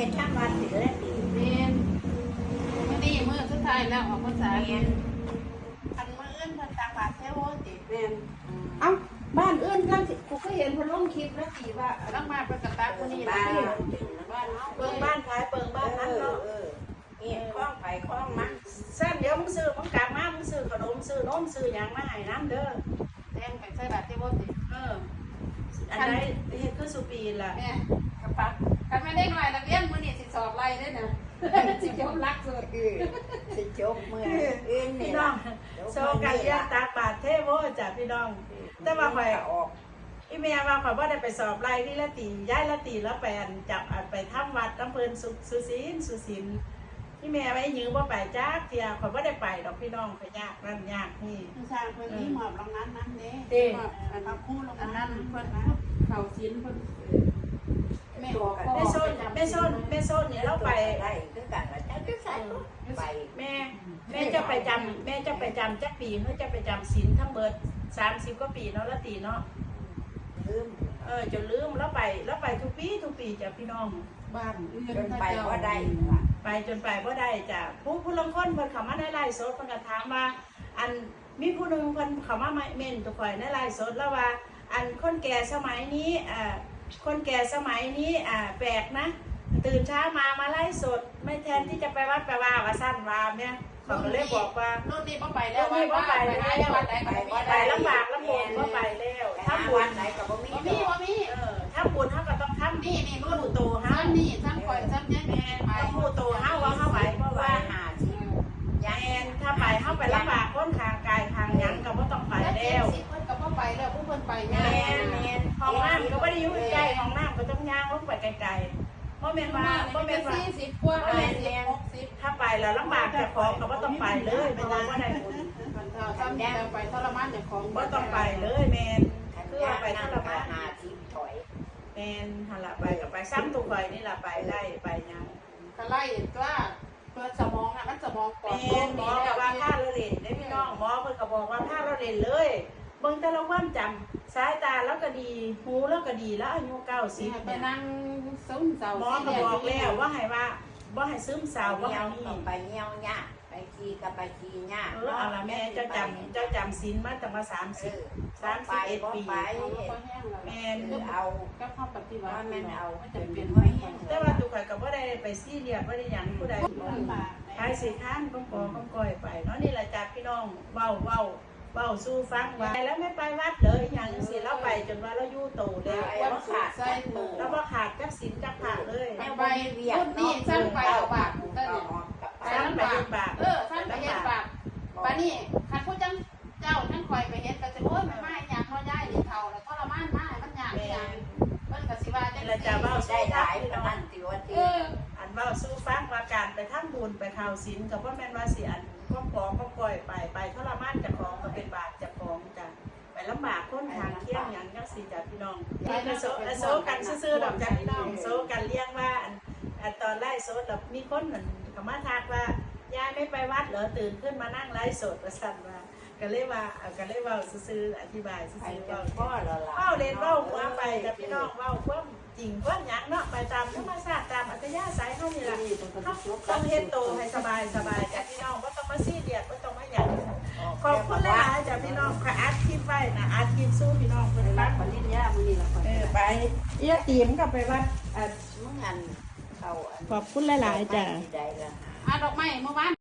เป็นช่างวันถือและตีเมนมื่อนี้มื่อสุดท้ายแล้วออกพรรษาเรียนคันมื่ออื่นเพิ่นตักบาตรเทโวติแม่นเอ้าบ้านอื่นกันสิกูก็เห็นเพิ่นลงคลิปแล้วสิว่าต้องมาเพิ่นก็ตักมื้อนี้บ้าล่ะนถึงบ้านเนาะเปิงบ้านขายเปิงบ้านนั้นเนาะเออนี่คล้องไปคล้องมาแซ่บเดี๋ยวมึงซื้อมึงกลับมามึงซื้อขนมซื้อนมซื้อหยังมาให้น้ำเด้อแดงไปใส่บาตรเทโวติเอออันใดเฮ็ดคือสุปีล่ะแม่กระปัก ไล่เด้อนะสิยอมรักสุดเออสิจบมืออื่นนี่พี่น้องโซกันเรียกตาปาดเทโวจ้ะพี่น้อง แต่ว่าข่อยออก อีเมียว่าข่อยบ่ได้ไปสอบไล่ที่ละตีย้ายละตีแล้วไปอันจับอันไปทำวัดอำเภอสุสุศีลสุศีลพี่แม่ไว้ยืมบ่ไปจักเที่ยข่อยบ่ได้ไปดอกพี่น้องข่อยยากนั่นยากนี่ ผู้ชายเพิ่นมีหมอบรองนั้นนั้นเด้เด้อันพักคู่ลงอันนั้นเพิ่นเข้าศีลเพิ่นแม่บอกพ่อแม่โซนแม่โซนแม่โซนเนี่ยเราไปได้คือกันว่าจะจะใส่ไปแม่แม่จะไปจำแม่จะไปจำจักปีเพื่อจะไปจำศีลทั้งเบิด30กว่าปีเนาะละตีเนาะลืมเออจนลืมแล้วไปแล้วไปทุกปีทุกปีจ้ะพี่น้องบ้านอื่นจนไปว่าได้ว่ะไปจนไปบ่ได้จ้ะผู้ผู้ลางคนเพิ่นเข้ามาในไลฟ์สดเพิ่นก็ถามว่า อันมีผู้หนึงเพิ่นเข้ามาเม่นตัวข่อยในไลฟ์สดแล้วว่า อันคนแก่สมัยนี้อ่าคนแก่สมัยนี้อ่าแปลกนะ ตื่นเช้ามามาไลฟ์สด ไม่แทนที่จะไปวัดไปว่าว่าสั้นว่าเนี่ยเขาก็เลยบอกว่ารุ่นนี้บ่ไปแล้วว่าว่าไปหาจังหวัดไหนก็บ่ไปลำบากลำบนก็ไปแล้วถ้าถ้าบุบุญญไหนก็บ่มีบ่ดมีอกบ่มีเออถ้าบุญเขาก็ต้องทำนี่นี่รุ่นผู้โตเฮาซ้ำนี่ซ้ำข่อยซ้ำยังแม่นไปต้องผู้โตเฮาว่าเฮาไหวบ่ไหวว่าหาสิแม่นถ้าไปเฮาไปลำบากคนทางกายทางหยังก็บ่ต้องไปแล้วแล้วสิเพิ่นก็บ่ไปแล้วผู้เพิ่นไปแม่ยากนแม่นห้องน้ำก็บ่ได้อยู่ใกล้ห้องน้ำก็ต้องย่างลงไปไกลๆ บ่แม่นว่าบ่แม่นว่า40กว่า50 60ถ้าไปแล้วลำบากเจ้าของก็บ่ต้องไปเลยเพราะว่าบ่ได้บุญมันเท่าซ้ำนี่ไปทรมานเจ้าของบ่ต้องไปเลยแม่นขันคือย่าว่าไปนั่ทงรก็มานหาสิถอยแม่นหั่นล่ะไปก็ไปซ้ำตุกข่อยนี่ล่ะไปได้ไปหยังก็ไล่ตัวเพิ่นสมองน่ะมันสมองปลอแม่ดนหมอก็ว่าถ้าเราเล่นได้พี่น้องหมอเพิ่นก็บอกว่าถ้าเราเล่นเลย เบิ่งแต่ละความจำสายตาแล้วก็ดี หูแล้วก็ดีแล้วอายุสิ90ไปนั่งซึมเศร้าหมอก็บอกแล้วว่าให้ว่าบ่ให้ซึมเศร้าบ่เงี้ให้ยวนี่ก็ไปเงี้ยวเนี่ยไปขี่ก็ไปขี่เนี่ยเออเอาละแม่เจ้าจำเจ้าจำศีลมาตั้งมา30สามไปบ่ไปแม่นเอาก็เข้าปฏิบัติว่าแม่นเอาจะจะเป็เป็นนไว้ไว้แห้งแต่ว่าตุกข่อยก็บ่ได้ไปซีเรียสบ่ได้หยังผู้ใดลำบากไปสิข้านก็ปอก็ก้อยไปเนาะนี่แหละจ้ะพี่น้องเว้าเว้า เว้าสู้ฟังว่าแล้วไม่ไปวัดเลยอย่างสิเราไปจนว่าเราอยู่โตแล้วควาขใส่มือแล้วบ่ขาดจักศีลจักผ่าเลยไปใบรุ่นนี้สร้างไปเอาบาปก็เนี่ยไปลำบากบากเออท่านไปเฮ็ดบาปปานนี้คันผู้จังเจ้าท่านคอยไปเฮ็ดก็จะโอ้ยมันมาหยังเฮาย้ายนี่เฒ่าแล้วทรมานมาให้มันยากหยังเพิ่นก็สิว่าจังนี่แหละจ้ะเว้าได้หลายพี่ปน้ระมาณติวเอติออันเว้าสู้ฟัง ไปทำบุญไปเข้าศีลก็บ่แม่นว่าสิอันก็ปอก็ก้อยไปไปทรมานเจ้าของก็เป็นบาปเจ้าของจ้ะไปลำบากคนทางเคียงหยังจังซี่จ้ะพี่น้องไปโซโซกันซื่อๆดอกจ้ะพี่น้องโซกันเลี้ยงว่าอันอันตอนไล่โซดแบบมีคนเหมือนเขามาทักว่ายายไม่ไปวัดเหรอตื่นขึ้นมานั่งไล่สดประสันว่าก็เลยว่าเอาก็เลยเว่าซื่อๆอธิบายซื่ไปอๆจเว้านพ่อแล้วล่ะเว้าเล่นเว้าหัวไปจ้ะพี่น้องเว้าความ จริงความหยังเนาะไปตามธรรมชาติตามอัตยาศัยเฮานี่ล่ะเฮาต้องเฮ็ดโตให้สบายสบายจ้ะพี่น้องบ่ต้องมาซีเรียสบ่ต้องมาหยังขอบคุณหลายๆจ้ะพี่น้องค่ะอัดคลิปไว้นะอัดคลิปสู้พี่น้องเพิ่นรัรักกปริญญามื้อนี้ล่ะเออไปเอียตีมกับไปวัดอะมึงอันเขาขอบคุณหลายๆจ้ะได้ละอะดอกไม้เมื่อวาน